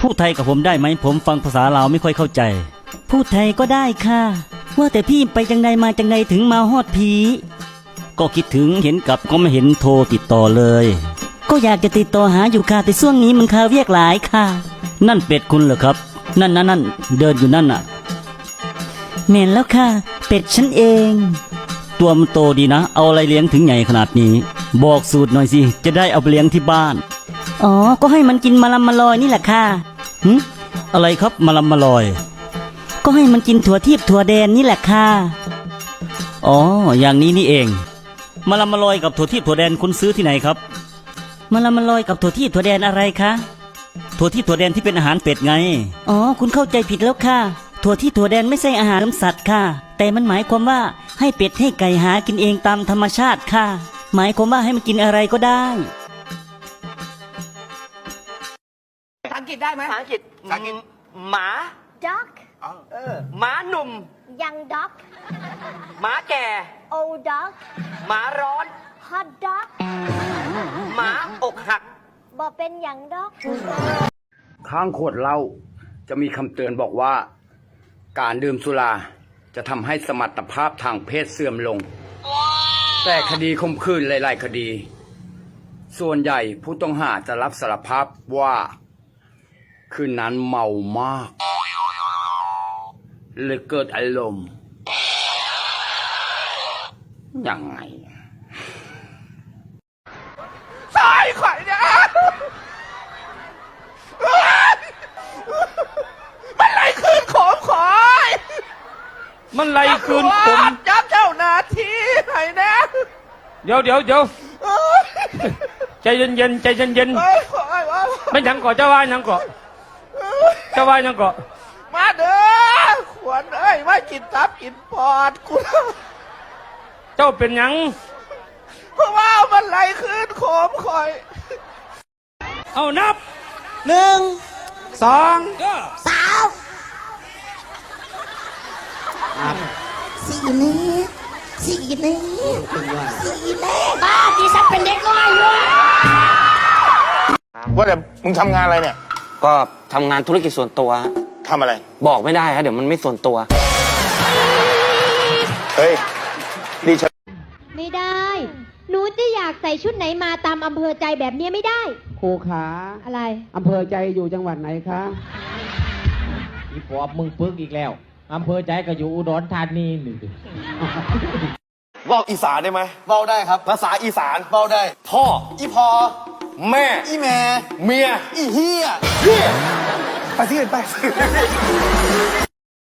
พูดไทยกับผมได้ไหมผมฟังภาษาลาวไม่ค่อยเข้าใจ พูดไทยก็ได้ค่ะ ว่าแต่พี่ไปจังใดมาจังใดถึงมาฮอดผี ก็คิดถึงเห็นกับก็ไม่เห็นโทรติดต่อเลย ก็อยากจะติดต่อหาอยู่ค่ะแต่ช่วงนี้มันคาเวียกหลายค่ะ นั่นเป็ดคุณเหรอครับ นั่นนั่นนั่นเดินอยู่นั่นน่ะเมนแล้วค่ะ เป็ดฉันเอง ตัวมันโตดีนะ เอาอะไรเลี้ยงถึงใหญ่ขนาดนี้ บอกสูตรหน่อยสิ จะได้เอาไปเลี้ยงที่บ้าน อ๋อ ก็ให้มันกินมะลำมะลอยนี่แหละค่ะ หึอะไรครับมะลำมะลอย ก็ให้มันกินถั่วทิพย์ถั่วแดนนี่แหละค่ะ อ๋อ อย่างนี้นี่เองมะลำมะลอยกับถั่วทิพย์ถั่วแดนคุณซื้อที่ไหนครับมะลำมะลอยกับถั่วทิพย์ถั่วแดนอะไรคะ ถั่วที่ถั่วแดนที่เป็นอาหารเป็ดไง อ๋อ คุณเข้าใจผิดแล้วค่ะ ถั่วที่ถั่วแดนไม่ใช่อาหารสัตว์ค่ะ แต่มันหมายความว่าให้เป็ดให้ไก่หากินเองตามธรรมชาติค่ะ หมายความว่าให้มันกินอะไรก็ได้ ภาษาอังกฤษได้ไหมภาษาอังกฤษหมา Duck หมาหนุ่ม Young duck หมาแก่ Old duck หมาร้อน Hot duck หมาอกหัก บ่เป็นหยัง duck ข้างขวดเหล้าจะมีคำเตือนบอกว่า การดื่มสุราจะทำให้สมรรถภาพทางเพศเสื่อมลง แต่คดีข่มขืนหลาย ๆ คดี ส่วนใหญ่ผู้ต้องหาจะรับสารภาพว่า คืนนั้นเมามาก เลยเกิดอารมณ์ยังไงตายข่อยเนี่ยมันไรคืนของขอยมันไล่คืนผมจับเจ้าหน้าที่ไหนนะเดี๋ยวเดี๋ยวเดี๋ยวใจเย็นเย็นๆใจเย็นเย็นเอ้ยขอยว่าๆไม่หยังก่อเจ้าว่าหยังก่อเจ้าว่าหยังก่อมาเด้อขวัญเอ้ยมากินตับกินปอดกูเจ้าเป็นหยัง เพราะว่ามันไรคืนของขอย เอานับหนึ่งสองสาวสี่นี้สี่นี้สี่นี้บ้าดิฉันเป็นเด็กน้อยอยู่ว่าแต่มึงทำงานอะไรเนี่ย ก็ทำงานธุรกิจส่วนตัว ทำอะไร บอกไม่ได้ครับเดี๋ยวมันไม่ส่วนตัว เฮ้ย นี่ฉันไม่ได้ หนูจะอยากใส่ชุดไหนมาตามอำเภอใจแบบนี้ไม่ได้ ครูขาอะไร อำเภอใจอยู่จังหวัดไหนคะ อีปอบมึงปึกอีกแล้วอำเภอใจก็อยู่อุดรธานีนี่บอกอีสานได้ไหมเบาได้ครับ ภาษาอีสานเบาได้ พ่อ อีพอ แม่ อีแม่เมีย อีเฮียเฮียไปที่อื่นไป